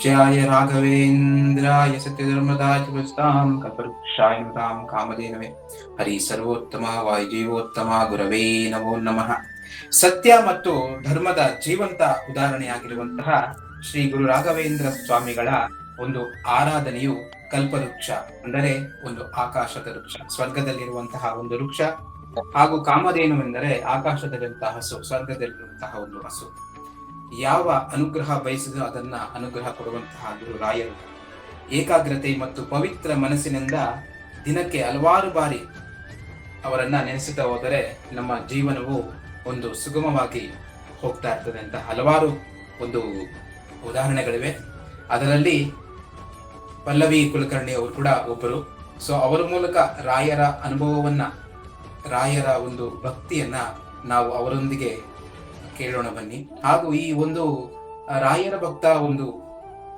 पूज्याय राघवेन्द्राय सत्यधर्मदाय पुरस्तां कल्पवृक्षाय नतां कामधेनवे ಹರಿ ಸರ್ವೋತ್ತಮ ವಾಯುಜೀವೋತ್ತಮ ಗುರವೇ ನಮೋ ನಮಃ ಸತ್ಯ ಮತ್ತು ಧರ್ಮದ ಜೀವಂತ ಉದಾಹರಣೆಯಾಗಿರುವಂತಹ ಶ್ರೀ ಗುರು ರಾಘವೇಂದ್ರ ಸ್ವಾಮಿಗಳ ಒಂದು ಆರಾಧನೆಯು ಕಲ್ಪವೃಕ್ಷ ಅಂದರೆ ಒಂದು ಆಕಾಶದ ವೃಕ್ಷ ಸ್ವರ್ಗದಲ್ಲಿರುವಂತಹ ಒಂದು ವೃಕ್ಷ ಹಾಗೂ ಕಾಮಧೇನು ಎಂದರೆ ಆಕಾಶದಲ್ಲಿರುವಂತಹ ಹಸು ಸ್ವರ್ಗದಲ್ಲಿರುವಂತಹ ಒಂದು ಹಸು ಯಾವ ಅನುಗ್ರಹ ಬಯಸಿದ ಅದನ್ನ ಅನುಗ್ರಹ ಕೊಡುವಂತಹ ಗುರು ರಾಯರು. ಏಕಾಗ್ರತೆ ಮತ್ತು ಪವಿತ್ರ ಮನಸ್ಸಿನಿಂದ ದಿನಕ್ಕೆ ಹಲವಾರು ಬಾರಿ ಅವರನ್ನ ನೆನೆಸುತ್ತಾ ಹೋದರೆ ನಮ್ಮ ಜೀವನವು ಒಂದು ಸುಗಮವಾಗಿ ಹೋಗ್ತಾ ಇರ್ತದೆ ಅಂತ ಹಲವಾರು ಒಂದು ಉದಾಹರಣೆಗಳಿವೆ. ಅದರಲ್ಲಿ ಪಲ್ಲವಿ ಕುಲಕರ್ಣಿ ಅವರು ಕೂಡ ಒಬ್ಬರು. ಸೊ ಅವರ ಮೂಲಕ ರಾಯರ ಅನುಭವವನ್ನ, ರಾಯರ ಒಂದು ಭಕ್ತಿಯನ್ನ ನಾವು ಅವರೊಂದಿಗೆ ಕೇಳೋಣ ಬನ್ನಿ. ಹಾಗೂ ಈ ಒಂದು ರಾಯರ ಭಕ್ತ ಒಂದು,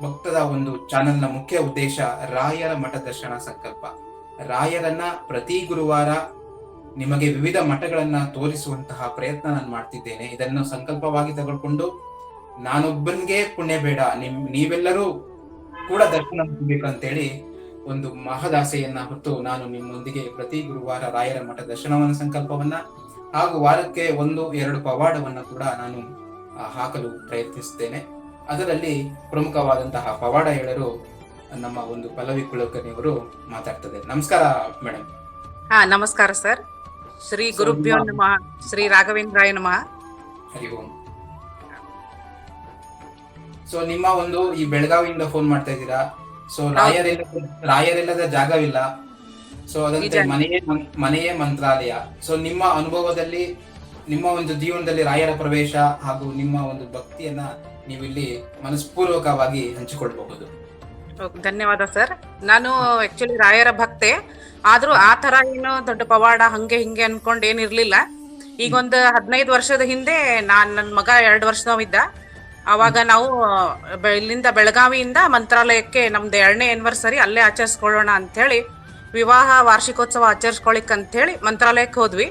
ಭಕ್ತದ ಒಂದು ಚಾನೆಲ್ನ ಮುಖ್ಯ ಉದ್ದೇಶ ರಾಯರ ಮಠ ದರ್ಶನ ಸಂಕಲ್ಪ. ರಾಯರನ್ನ ಪ್ರತಿ ಗುರುವಾರ ನಿಮಗೆ ವಿವಿಧ ಮಠಗಳನ್ನ ತೋರಿಸುವಂತಹ ಪ್ರಯತ್ನ ನಾನು ಮಾಡ್ತಿದ್ದೇನೆ. ಇದನ್ನು ಸಂಕಲ್ಪವಾಗಿ ತಗೊಳ್ಕೊಂಡು ನಾನೊಬ್ಬನಿಗೆ ಪುಣ್ಯ ಬೇಡ. ನಿಮ್, ನೀವೆಲ್ಲರೂ ಕೂಡ ದರ್ಶನ ಅಂತೇಳಿ ಒಂದು ಮಹದಾಸೆಯನ್ನ ಹೊತ್ತು ನಾನು ನಿಮ್ಮೊಂದಿಗೆ ಪ್ರತಿ ಗುರುವಾರ ರಾಯರ ಮಠ ದರ್ಶನವನ್ನ ಸಂಕಲ್ಪವನ್ನ ಹಾಗೂ ವಾರಕ್ಕೆ ಒಂದು ಎರಡು ಪವಾಡವನ್ನ ಕೂಡ ನಾನು ಹಾಕಲು ಪ್ರಯತ್ನಿಸುತ್ತೇನೆ ಅದರಲ್ಲಿ ಪ್ರಮುಖವಾದಂತಹ ಪವಾಡ ಹೇಳರು ನಮ್ಮ ಒಂದು ಪಲ್ಲವಿ ಕುಲಕರ್ಣಿಯವರು ಮಾತಾಡ್ತದೆ ನಮಸ್ಕಾರ ಮೇಡಮ್ ಹಾ ನಮಸ್ಕಾರ ಸರ್. ಶ್ರೀ ಗುರುಭ್ಯೋ ನಮಃ ಶ್ರೀ ರಾಘವೇಂದ್ರಾಯ ನಮಃ. ಹರಿ ಓಂ. ಸೊ ನಿಮ್ಮ ಒಂದು ಈ ಬೆಳಗಾವಿಯಿಂದ ಫೋನ್ ಮಾಡ್ತಾ ಇದ್ದೀರಾ? ಸೊ ರಾಯರಿಲ್ಲ ರಾಯರಿಲ್ಲದ ಜಾಗವಿಲ್ಲ. ಸೊ ಅದಂತೆ ಮನೆಯೇ ಮನೆಯೇ ಮಂತ್ರಾಲಯ. ಸೊ ನಿಮ್ಮ ಅನುಭವದಲ್ಲಿ ನಿಮ್ಮ ಒಂದು ಜೀವನದಲ್ಲಿ ರಾಯರ ಪ್ರವೇಶ ಹಾಗೂ ನಿಮ್ಮ ಒಂದು ಭಕ್ತಿಯನ್ನ ನೀವು ಇಲ್ಲಿ ಮನಸ್ಪೂರ್ವಕವಾಗಿ ಹಂಚಿಕೊಳ್ಬಹುದು. ಧನ್ಯವಾದ ಸರ್. ನಾನು ಆಕ್ಚುಲಿ ರಾಯರ ಭಕ್ತೆ. ಆದ್ರೂ ಆ ತರ ಏನು ದೊಡ್ಡ ಪವಾಡ ಹಂಗೆ ಹಿಂಗೆ ಅನ್ಕೊಂಡ್ ಏನಿರ್ಲಿಲ್ಲ ಈಗ ಒಂದು ಹದಿನೈದು ವರ್ಷದ ಹಿಂದೆ ನಾನ್ ನನ್ನ ಮಗ ಎರಡು ವರ್ಷದವಿದ್ದ ಅವಾಗ ನಾವು ಇಲ್ಲಿಂದ ಬೆಳಗಾವಿಯಿಂದ ಮಂತ್ರಾಲಯಕ್ಕೆ ನಮ್ದು ಎರಡನೇ ಆನಿವರ್ಸರಿ ಅಲ್ಲೇ ಆಚರಿಸ್ಕೊಳ್ಳೋಣ ಅಂತ ಹೇಳಿ ವಿವಾಹ ವಾರ್ಷಿಕೋತ್ಸವ ಆಚರಿಸ್ಕೊಳಿಕ್ ಅಂತ ಹೇಳಿ ಮಂತ್ರಾಲಯಕ್ಕೆ ಹೋದ್ವಿ.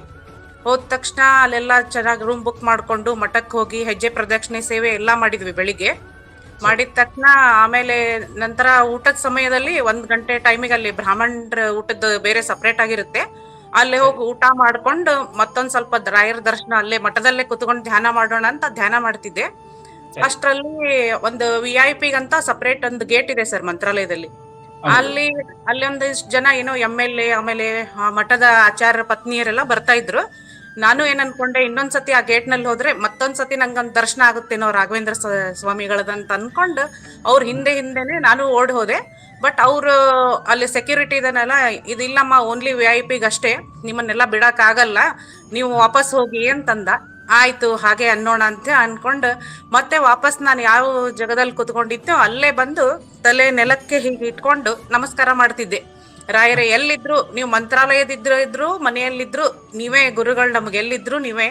ಹೋದ ತಕ್ಷಣ ಅಲ್ಲೆಲ್ಲ ಚೆನ್ನಾಗಿ ರೂಮ್ ಬುಕ್ ಮಾಡಿಕೊಂಡು ಮಠಕ್ಕೆ ಹೋಗಿ ಹೆಜ್ಜೆ ಪ್ರದಕ್ಷಿಣೆ ಸೇವೆ ಎಲ್ಲ ಮಾಡಿದ್ವಿ ಬೆಳಿಗ್ಗೆ. ಮಾಡಿದ ತಕ್ಷಣ ಆಮೇಲೆ ನಂತರ ಊಟದ ಸಮಯದಲ್ಲಿ ಒಂದು ಗಂಟೆ ಟೈಮಿಗೆ ಅಲ್ಲಿ ಬ್ರಾಹ್ಮಣರ ಊಟದ ಬೇರೆ ಸಪ್ರೇಟ್ ಆಗಿರುತ್ತೆ. ಅಲ್ಲೇ ಹೋಗಿ ಊಟ ಮಾಡ್ಕೊಂಡು ಮತ್ತೊಂದು ಸ್ವಲ್ಪ ರಾಯರ ದರ್ಶನ ಅಲ್ಲೇ ಮಠದಲ್ಲೇ ಕುತ್ಕೊಂಡು ಧ್ಯಾನ ಮಾಡೋಣ ಅಂತ ಧ್ಯಾನ ಮಾಡ್ತಿದ್ದೆ. ಅಷ್ಟರಲ್ಲಿ ಒಂದು ವಿ ಐ ಪಿಗಂತ ಸಪ್ರೇಟ್ ಒಂದು ಗೇಟ್ ಇದೆ ಸರ್ ಮಂತ್ರಾಲಯದಲ್ಲಿ. ಅಲ್ಲಿ ಅಲ್ಲಿ ಒಂದಿಷ್ಟು ಜನ ಏನೋ ಎಂ ಎಲ್ ಎ ಆಮೇಲೆ ಮಠದ ಆಚಾರ್ಯ ಪತ್ನಿಯರೆಲ್ಲ ಬರ್ತಾ ಇದ್ರು. ನಾನು ಏನ್ ಅನ್ಕೊಂಡೆ, ಇನ್ನೊಂದ್ಸತಿ ಆ ಗೇಟ್ನಲ್ಲಿ ಹೋದ್ರೆ ಮತ್ತೊಂದ್ಸತಿ ನಂಗೊಂದ್ ದರ್ಶನ ಆಗುತ್ತೇನೋ ರಾಘವೇಂದ್ರ ಸ್ವಾಮಿಗಳದಂತ ಅನ್ಕೊಂಡು ಅವ್ರ ಹಿಂದೆ ಹಿಂದೆನೆ ನಾನು ಓಡ್ ಹೋದೆ. ಬಟ್ ಅವ್ರು ಅಲ್ಲಿ ಸೆಕ್ಯೂರಿಟಿ ಇದನ್ನೆಲ್ಲ, ಇದಿಲ್ಲಮ್ಮ ಓನ್ಲಿ ವಿ ಐ ಪಿಗಷ್ಟೇ ನಿಮ್ಮನ್ನೆಲ್ಲ ಬಿಡಕ್ ಆಗಲ್ಲ ನೀವು ವಾಪಸ್ ಹೋಗಿ ಅಂತಂದ. ಆಯ್ತು ಹಾಗೆ ಅನ್ನೋಣ ಅಂತ ಅನ್ಕೊಂಡು ಮತ್ತೆ ವಾಪಸ್ ನಾನು ಯಾವ ಜಗದಲ್ಲಿ ಕುತ್ಕೊಂಡಿದ್ದೆ ಅಲ್ಲೇ ಬಂದು ತಲೆ ನೆಲಕ್ಕೆ ಹೀಗೆ ಇಟ್ಕೊಂಡು ನಮಸ್ಕಾರ ಮಾಡ್ತಿದ್ದೆ. ರಾಯರೇ ಎಲ್ಲಿದ್ರು? ನೀವು ಮಂತ್ರಾಲಯದಿದ್ರು ಇದ್ರು ಮನೆಯಲ್ಲಿದ್ರು ನೀವೇ ಗುರುಗಳು ನಮ್ಗೆ ಎಲ್ಲಿದ್ರು ನೀವೇ.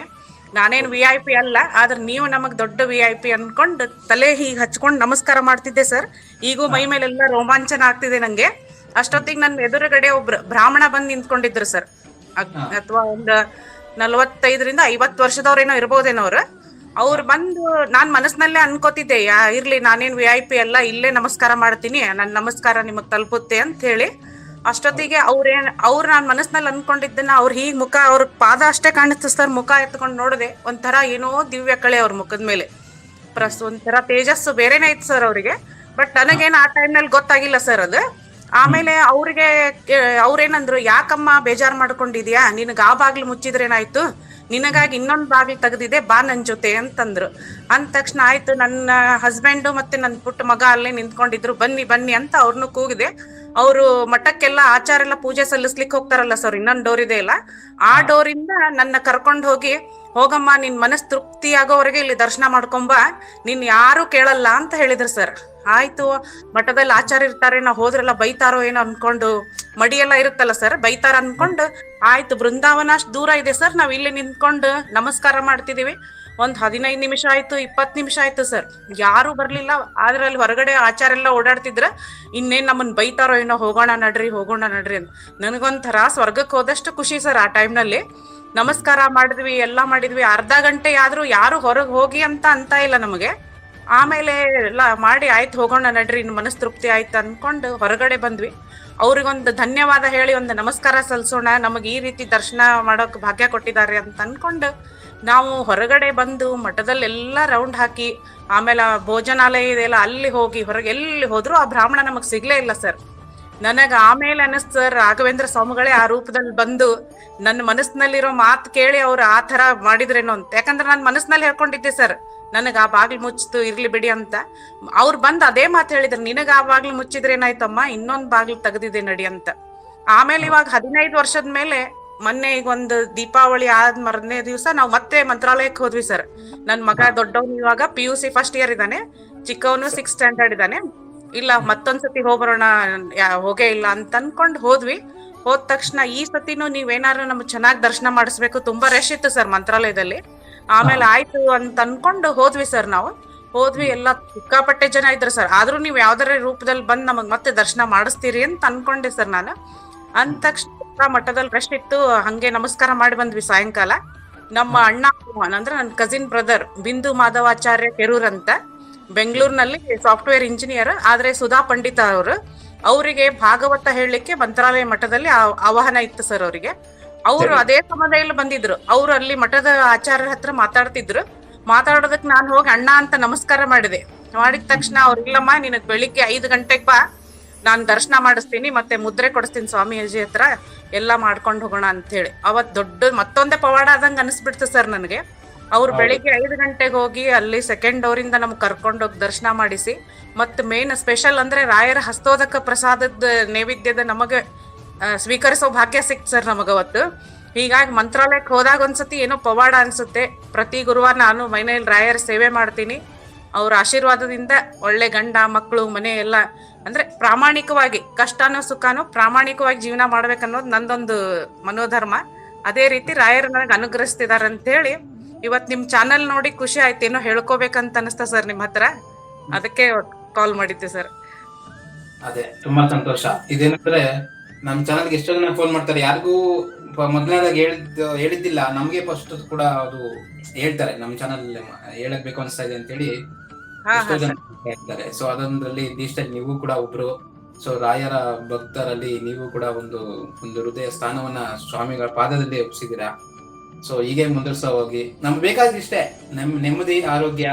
ನಾನೇನು ವಿ ಐ ಪಿ ಅಲ್ಲ ಆದ್ರೆ ನೀವು ನಮಗ್ ದೊಡ್ಡ ವಿ ಐ ಪಿ ಅನ್ಕೊಂಡು ತಲೆ ಹೀಗೆ ಹಚ್ಕೊಂಡು ನಮಸ್ಕಾರ ಮಾಡ್ತಿದ್ದೆ ಸರ್. ಈಗೂ ಮೈ ಮೇಲೆಲ್ಲ ರೋಮಾಂಚನ ಆಗ್ತಿದೆ ನಂಗೆ. ಅಷ್ಟೊತ್ತಿಗೆ ನನ್ನ ಎದುರುಗಡೆ ಒಬ್ರು ಬ್ರಾಹ್ಮಣ ಬಂದು ನಿಂತ್ಕೊಂಡಿದ್ರು ಸರ್. ಅಥವಾ ಒಂದು ನಲವತ್ತೈದರಿಂದ ಐವತ್ತು ವರ್ಷದವ್ರೇನೋ ಇರ್ಬೋದೇನೋ ಅವ್ರು ಅವ್ರು ಬಂದು ನಾನ್ ಮನಸ್ನಲ್ಲೇ ಅನ್ಕೋತಿದ್ದೆ, ಯಾ, ಇರ್ಲಿ, ನಾನೇನ್ ವಿ ಐ ಪಿ ಅಲ್ಲ ಇಲ್ಲೇ ನಮಸ್ಕಾರ ಮಾಡ್ತೀನಿ, ನನ್ ನಮಸ್ಕಾರ ನಿಮಗ್ ತಲುಪುತ್ತೆ ಅಂತ ಹೇಳಿ ಅಷ್ಟೊತ್ತಿಗೆ ಅವ್ರೇನ್ ಅವ್ರು ನಾನ್ ಮನಸ್ಸಿನಲ್ಲಿ ಅನ್ಕೊಂಡಿದ್ದನ್ನ ಅವ್ರ ಹೀಗ್ ಮುಖ, ಅವ್ರ ಪಾದ ಅಷ್ಟೇ ಕಾಣಿಸ್ತು ಸರ್, ಮುಖ ಎತ್ಕೊಂಡು ನೋಡಿದೆ ಒಂಥರ ಏನೋ ದಿವ್ಯ ಕಳೆ ಅವ್ರ ಮುಖದ ಮೇಲೆ. ಪ್ರಸ್, ಒಂಥರ ತೇಜಸ್ಸು ಬೇರೆನೇ ಇತ್ತು ಸರ್ ಅವರಿಗೆ, ಬಟ್ ನನಗೇನು ಆ ಟೈಮ್ನಲ್ಲಿ ಗೊತ್ತಾಗಿಲ್ಲ ಸರ್ ಅದು. ಆಮೇಲೆ ಅವ್ರಿಗೆ ಅವ್ರೇನಂದ್ರು, ಯಾಕಮ್ಮ ಬೇಜಾರ್ ಮಾಡ್ಕೊಂಡಿದ್ಯಾ? ನಿನಗೆ ಆ ಬಾಗ್ಲು ಮುಚ್ಚಿದ್ರೇನಾಯ್ತು? ನಿನಗಾಗಿ ಇನ್ನೊಂದು ಬಾಗಿಲು ತೆಗೆದಿದೆ ಬಾ ನನ್ ಜೊತೆ ಅಂತಂದ್ರು. ಅಂದ ತಕ್ಷಣ ಆಯ್ತು, ನನ್ನ ಹಸ್ಬೆಂಡು ಮತ್ತೆ ನನ್ನ ಪುಟ್ಟ ಮಗ ಅಲ್ಲೇ ನಿಂತ್ಕೊಂಡಿದ್ರು, ಬನ್ನಿ ಬನ್ನಿ ಅಂತ ಅವ್ರನ್ನೂ ಕೂಗಿದೆ. ಅವರು ಮಠಕ್ಕೆಲ್ಲ ಆಚಾರ ಎಲ್ಲ ಪೂಜೆ ಸಲ್ಲಿಸ್ಲಿಕ್ಕೆ ಹೋಗ್ತಾರಲ್ಲ ಸರ್ ಇನ್ನೊಂದು ಡೋರ್ ಇದೆ ಅಲ್ಲ? ಆ ಡೋರಿಂದ ನನ್ನ ಕರ್ಕೊಂಡು ಹೋಗಿ ಹೋಗಮ್ಮ ನಿನ್ ಮನಸ್ ತೃಪ್ತಿ ಆಗೋವರೆಗೆ ಇಲ್ಲಿ ದರ್ಶನ ಮಾಡ್ಕೊಂಬ ನಿನ್ ಯಾರು ಕೇಳಲ್ಲ ಅಂತ ಹೇಳಿದ್ರು ಸರ್ ಆಯ್ತು ಮಠದಲ್ಲಿ ಆಚಾರ ಇರ್ತಾರೆ ನಾವು ಹೋದ್ರೆಲ್ಲ ಬೈತಾರೋ ಏನೋ ಅನ್ಕೊಂಡು ಮಡಿ ಎಲ್ಲ ಇರುತ್ತಲ್ಲ ಸರ್ ಬೈತಾರ ಅನ್ಕೊಂಡು ಆಯ್ತು ಬೃಂದಾವನ ಅಷ್ಟು ದೂರ ಇದೆ ಸರ್ ನಾವ್ ಇಲ್ಲಿ ನಿಂತ್ಕೊಂಡು ನಮಸ್ಕಾರ ಮಾಡ್ತಿದೀವಿ. ಒಂದ್ ಹದಿನೈದು ನಿಮಿಷ ಆಯ್ತು ಇಪ್ಪತ್ ನಿಮಿಷ ಆಯ್ತು ಸರ್. ಯಾರು ಬರ್ಲಿಲ್ಲ, ಆದ್ರೆ ಅಲ್ಲಿ ಹೊರಗಡೆ ಆಚಾರ ಎಲ್ಲ ಓಡಾಡ್ತಿದ್ರ ಇನ್ನೇನ್ ನಮ್ಮನ್ ಬೈತಾರೋ ಏನೋ, ಹೋಗೋಣ ನಡ್ರಿ ಹೋಗೋಣ ನಡ್ರಿ ಅಂತ. ನನಗೊಂಥರ ಸ್ವರ್ಗಕ್ಕೆ ಹೋದಷ್ಟು ಖುಷಿ ಸರ್ ಆ ಟೈಮ್ನಲ್ಲಿ. ನಮಸ್ಕಾರ ಮಾಡಿದ್ವಿ, ಎಲ್ಲ ಮಾಡಿದ್ವಿ. ಅರ್ಧ ಗಂಟೆ ಆದ್ರೂ ಯಾರು ಹೊರಗೆ ಹೋಗಿ ಅಂತ ಅಂತ ಇಲ್ಲ ನಮಗೆ. ಆಮೇಲೆ ಎಲ್ಲ ಮಾಡಿ ಆಯ್ತು, ಹೋಗೋಣ ನಡ್ರಿ, ಇನ್ನು ಮನಸ್ ತೃಪ್ತಿ ಆಯ್ತು ಅನ್ಕೊಂಡು ಹೊರಗಡೆ ಬಂದ್ವಿ. ಅವ್ರಿಗೊಂದು ಧನ್ಯವಾದ ಹೇಳಿ ಒಂದು ನಮಸ್ಕಾರ ಸಲ್ಲಿಸೋಣ ನಮಗೆ ಈ ರೀತಿ ದರ್ಶನ ಮಾಡೋಕೆ ಭಾಗ್ಯ ಕೊಟ್ಟಿದ್ದಾರೆ ಅಂತ ಅನ್ಕೊಂಡು ನಾವು ಹೊರಗಡೆ ಬಂದು ಮಠದಲ್ಲೆಲ್ಲ ರೌಂಡ್ ಹಾಕಿ, ಆಮೇಲೆ ಭೋಜನಾಲಯ ಇದೆಯಲ್ಲ ಅಲ್ಲಿ ಹೋಗಿ ಹೊರಗೆ ಎಲ್ಲಿ ಹೋದ್ರು ಆ ಬ್ರಾಹ್ಮಣ ನಮಗೆ ಸಿಗ್ಲೇ ಇಲ್ಲ ಸರ್ ನನಗೆ ಆಮೇಲೆ ಅನಿಸ್ತು ಸರ್ ರಾಘವೇಂದ್ರ ಸ್ವಾಮಿಗಳೇ ಆ ರೂಪದಲ್ಲಿ ಬಂದು ನನ್ನ ಮನಸ್ಸಿನಲ್ಲಿರೋ ಮಾತು ಕೇಳಿ ಅವ್ರು ಆ ಥರ ಮಾಡಿದ್ರೇನೋ ಅಂತ. ಯಾಕಂದ್ರೆ ನಾನು ಮನಸ್ಸಿನಲ್ಲಿ ಹೇಳ್ಕೊಂಡಿದ್ದೆ ಸರ್ ನನಗೆ ಆ ಬಾಗಿಲು ಮುಚ್ಚಿತು, ಇರ್ಲಿ ಬಿಡಿ ಅಂತ. ಅವ್ರು ಬಂದು ಅದೇ ಮಾತು ಹೇಳಿದ್ರು, ನಿನಗೆ ಆ ಬಾಗಿಲು ಮುಚ್ಚಿದ್ರೆ ಏನಾಯ್ತಮ್ಮ ಇನ್ನೊಂದು ಬಾಗಿಲು ತೆಗೆದಿದೆ ನಡಿ ಅಂತ. ಆಮೇಲೆ ಇವಾಗ ಹದಿನೈದು ವರ್ಷದ ಮೇಲೆ ಮೊನ್ನೆ ಈಗ ಒಂದು ದೀಪಾವಳಿ ಆದ ಮರನೇ ದಿವಸ ನಾವು ಮತ್ತೆ ಮಂತ್ರಾಲಯಕ್ಕೆ ಹೋದ್ವಿ ಸರ್. ನನ್ನ ಮಗ ದೊಡ್ಡವನು ಇವಾಗ P U C first year ಇದ್ದಾನೆ. ಚಿಕ್ಕವನು ಸಿಕ್ಸ್ ಸ್ಟ್ಯಾಂಡರ್ಡ್ ಇದ್ದಾನೆ. ಇಲ್ಲ ಮತ್ತೊಂದ್ಸತಿ ಹೋಗ್ಬರೋಣ ಹೋಗೇ ಇಲ್ಲ ಅಂತ ಅನ್ಕೊಂಡ್ ಹೋದ್ವಿ. ಹೋದ ತಕ್ಷಣ ಈ ಸತಿನೂ ನೀವೇನಾದ್ರು ನಮ್ಗೆ ಚೆನ್ನಾಗಿ ದರ್ಶನ ಮಾಡಿಸ್ಬೇಕು. ತುಂಬಾ ರಶ್ ಇತ್ತು ಸರ್ ಮಂತ್ರಾಲಯದಲ್ಲಿ. ಆಮೇಲೆ ಆಯ್ತು ಅಂತ ಅನ್ಕೊಂಡು ಹೋದ್ವಿ ಸರ್ ನಾವು. ಹೋದ್ವಿ ಎಲ್ಲ ಸಿಕ್ಕಾಪಟ್ಟೆ ಜನ ಇದ್ರು ಸರ್. ಆದ್ರೂ ನೀವು ಯಾವ್ದಾರ ರೂಪದಲ್ಲಿ ಬಂದ್ ನಮಗ್ ಮತ್ತೆ ದರ್ಶನ ಮಾಡಿಸ್ತೀರಿ ಅಂತ ಅನ್ಕೊಂಡೆ ಸರ್ ನಾನು. ಅಂದ ತಕ್ಷಣ ಮಠದಲ್ಲಿ ರಶ್ ಇತ್ತು ಹಂಗೆ ನಮಸ್ಕಾರ ಮಾಡಿ ಬಂದ್ವಿ ಸಾಯಂಕಾಲ. ನಮ್ಮ ಅಣ್ಣ ಅಂದ್ರೆ ನನ್ನ ಕಸಿನ್ ಬ್ರದರ್ ಬಿಂದು ಮಾಧವಾಚಾರ್ಯ ಕೆರೂರ್ ಅಂತ. ಬೆಂಗಳೂರಿನಲ್ಲಿ ಸಾಫ್ಟ್ವೇರ್ ಇಂಜಿನಿಯರ್ ಆದ್ರೆ ಸುಧಾ ಪಂಡಿತ ಅವರು. ಅವರಿಗೆ ಭಾಗವತ ಹೇಳಲಿಕ್ಕೆ ಮಂತ್ರಾಲಯ ಮಠದಲ್ಲಿ ಆ- ಆಹ್ವಾನ ಇತ್ತು ಸರ್ ಅವರಿಗೆ. ಅವರು. ಅದೇ ಸಮಯದಲ್ಲಿ ಬಂದಿದ್ರು. ಅವರು ಅಲ್ಲಿ ಮಠದ ಆಚಾರ್ಯರ ಹತ್ರ ಮಾತಾಡ್ತಿದ್ರು. ಮಾತಾಡೋದಕ್ಕೆ ನಾನು ಹೋಗಿ ಅಣ್ಣ ಅಂತ ನಮಸ್ಕಾರ ಮಾಡಿದೆ. ಮಾಡಿದ ತಕ್ಷಣ ಅವ್ರು ಇಲ್ಲಮ್ಮ ನಿನಗ್ ಬೆಳಿಗ್ಗೆ ಐದು ಗಂಟೆಗೆ ಬಾ. ನಾನು ದರ್ಶನ ಮಾಡಿಸ್ತೀನಿ ಮತ್ತೆ ಮುದ್ರೆ ಕೊಡಿಸ್ತೀನಿ ಸ್ವಾಮೀಜಿ ಹತ್ರ. ಎಲ್ಲ ಮಾಡ್ಕೊಂಡು ಹೋಗೋಣ ಅಂತ ಹೇಳಿ ಅವತ್ ದೊಡ್ಡ ಮತ್ತೊಂದೇ ಪವಾಡ ಆದಂಗ ಅನಿಸ್ಬಿಡ್ತು ಸರ್ ನನಗೆ. ಅವ್ರು ಬೆಳಿಗ್ಗೆ ಐದು ಗಂಟೆಗೆ ಹೋಗಿ ಅಲ್ಲಿ ಸೆಕೆಂಡ್ ಅವರಿಂದ ನಮ್ಗೆ ಕರ್ಕೊಂಡೋಗಿ ದರ್ಶನ ಮಾಡಿಸಿ ಮತ್ತು ಮೇನ್ ಸ್ಪೆಷಲ್ ಅಂದ್ರೆ ರಾಯರ ಹಸ್ತೋದಕ ಪ್ರಸಾದದ ನೈವೇದ್ಯದ ನಮಗೆ ಸ್ವೀಕರಿಸೋ ಭಾಗ್ಯ ಸಿಕ್ತು ಸರ್ ನಮಗವತ್ತು ಹೀಗಾಗಿ ಮಂತ್ರಾಲಯಕ್ಕೆ ಹೋದಾಗ ಒಂದ್ಸತಿ ಏನೋ ಪವಾಡ ಅನ್ಸುತ್ತೆ. ಪ್ರತಿ ಗುರುವಾರ ನಾನು ಮೈನೇಲಿ ರಾಯರ ಸೇವೆ ಮಾಡ್ತೀನಿ. ಅವ್ರ ಆಶೀರ್ವಾದದಿಂದ ಒಳ್ಳೆ ಗಂಡ, ಮಕ್ಕಳು, ಮನೆ ಎಲ್ಲ, ಅಂದ್ರೆ ಪ್ರಾಮಾಣಿಕವಾಗಿ ಕಷ್ಟನೋ ಸುಖನೋ ಪ್ರಾಮಾಣಿಕವಾಗಿ ಜೀವನ ಮಾಡ್ಬೇಕನ್ನೋದು ನಂದೊಂದು ಮನೋಧರ್ಮ. ಅದೇ ರೀತಿ ರಾಯರು ನನಗೆ ಅನುಗ್ರಹಿಸ್ತಿದಾರೆ ಅಂತ ಹೇಳಿ ಇವತ್ ನಿಮ್ ಚಾನೆಲ್ ನೋಡಿ ಖುಷಿ ಆಯ್ತು. ಏನೋ ಹೇಳ್ಕೋಬೇಕಂತ ಅನಿಸ್ತಾ ಸರ್ ನಿಮ್ ಹತ್ರ. ಅದಕ್ಕೆ ಕಾಲ್ ಮಾಡಿದ್ದೆ ಸರ್. ಅದೇ, ತುಂಬಾ ಸಂತೋಷ. ಇದೇನಂದ್ರೆ, ನಮ್ ಚಾನಲ್ಗೆ ಎಷ್ಟೋ ಜನ ಫೋನ್ ಮಾಡ್ತಾರೆ. ಯಾರಿಗೂ ಮೊದಲನೇದಾಗ ಹೇಳಿದ್ ಹೇಳಿದ್ದಿಲ್ಲ. ನಮ್ಗೆ ಫಸ್ಟ್ ಕೂಡ ಅದು ಹೇಳ್ತಾರೆ. ನಮ್ ಚಾನಲ್ ಹೇಳಬೇಕು ಅನ್ಸ್ತಾ ಇದೆ ಅಂತೇಳಿ ಹೇಳ್ತಾರೆ ಸೊ ಅದೊಂದ್ರಲ್ಲಿ ಇದಿಷ್ಟಲ್ಲಿ ನೀವು ಕೂಡ ಒಬ್ರು. ಸೊ ರಾಯರ ಭಕ್ತರಲ್ಲಿ ನೀವು ಕೂಡ ಒಂದು ಒಂದು ಹೃದಯ ಸ್ಥಾನವನ್ನ ಸ್ವಾಮಿಗಳ ಪಾದದಲ್ಲಿ ಒಪ್ಪಿಸಿದ್ದೀರಾ ಸೊ ಹೀಗೆ ಮುಂದುವರ್ಸ ಹೋಗಿ ನಮ್ಗೆ ಬೇಕಾದಿಷ್ಟೇ ನಮ್ ನೆಮ್ಮದಿ ಆರೋಗ್ಯ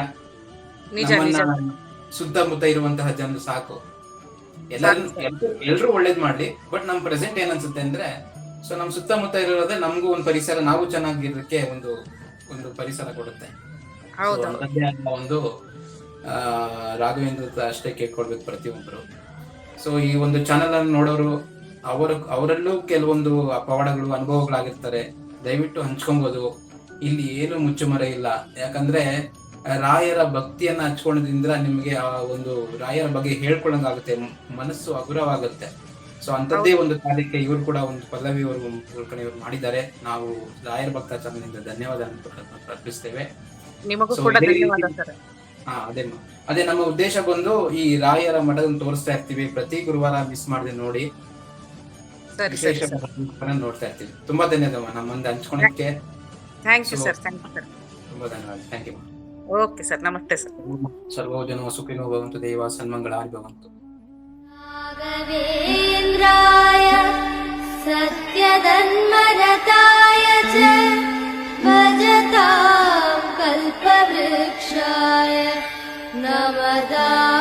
ಸುತ್ತಮುತ್ತ ಇರುವಂತಹ ಜನರು ಸಾಕು. ಎಲ್ಲರೂ ಎಲ್ರು ಒಳ್ಳೇದ್ ಮಾಡ್ಲಿ. ಬಟ್ ನಮ್ ಪ್ರೆಸೆಂಟ್ ಏನ್ ಅನ್ಸುತ್ತೆ ಅಂದ್ರೆ ಸೊ ನಮ್ ಸುತ್ತಮುತ್ತ ಇರೋದೇ ನಮಗೂ ಒಂದು ಪರಿಸರ ನಾವು ಚೆನ್ನಾಗಿರೋದಕ್ಕೆ ಒಂದು ಒಂದು ಪರಿಸರ ಕೊಡುತ್ತೆ. ಒಂದು ಆ ರಾಘವೇಂದ್ರ ಅಷ್ಟೇ ಕೇಳ್ಕೊಡ್ಬೇಕು ಪ್ರತಿಯೊಬ್ಬರು ಸೊ ಈ ಒಂದು ಚಾನೆಲ್ ಅನ್ನು ನೋಡೋರು ಅವರ ಅವರಲ್ಲೂ ಕೆಲವೊಂದು ಪವಾಡಗಳು ಅನುಭವಗಳಾಗಿರ್ತಾರೆ. ದಯವಿಟ್ಟು ಹಂಚ್ಕೊಬೋದು. ಇಲ್ಲಿ ಏನು ಮುಚ್ಚುಮರೆ ಇಲ್ಲ. ಯಾಕಂದ್ರೆ ರಾಯರ ಭಕ್ತಿಯನ್ನ ಹಂಚ್ಕೊಳ್ಳೋದ್ರಿಂದ ನಿಮಗೆ ಆ ಒಂದು ರಾಯರ ಬಗ್ಗೆ ಹೇಳ್ಕೊಳಂಗಾಗುತ್ತೆ. ಮನಸ್ಸು ಹಗುರವಾಗುತ್ತೆ. ಸೊ ಅಂತದ್ದೇ ಒಂದು ಕಾರ್ಯಕ್ಕೆ ಇವರು ಕೂಡ ಒಂದು ಪಲ್ಲವಿ ಅವರು ಇವರು ಮಾಡಿದ್ದಾರೆ. ನಾವು ರಾಯರ್ ಭಕ್ತ ಚಾನಲ್ನಿಂದ ಧನ್ಯವಾದ ಅರ್ಪಿಸ್ತೇವೆ. ನಿಮಗೂ So, ಕೂಡ ಧನ್ಯವಾದ ಸರ್. ಹಾ ಅದೇ ಅದೇ ನಮ್ಮ ಉದ್ದೇಶ ಬಂದು ಈ ರಾಯರ ಮಠವನ್ನು ತೋರಿಸ್ತಾ ಇರ್ತೀವಿ. ಪ್ರತಿ ಗುರುವಾರ ಮಿಸ್ ಮಾಡದೆ ನೋಡಿ. ಸರಿ ವಿಶೇಷ ನೋಡ್ತಾ ಇರ್ತೀವಿ. ತುಂಬಾ ಧನ್ಯವಾದ ನಮ್ಮ ಮುಂದೆ ಹಂಚ್ಕೊಳಕ್ಕೆ. Thank you sir thank you sir ತುಂಬಾ ಧನ್ಯವಾದ. ಥ್ಯಾಂಕ್ ಯು ಓಕೆ ಸರ್ ನಮಸ್ತೆ ಸರ್ ಸರ್ವೋ ಜನ ಸುಖಿನೋ ಭವಂತು ದೇವ ಸನ್ಮಂಗಳಾರಿ ಭವಂತು राघवेन्द्राय सत्यधन्मरताय च भजतां कल्पवृक्षाय नमदा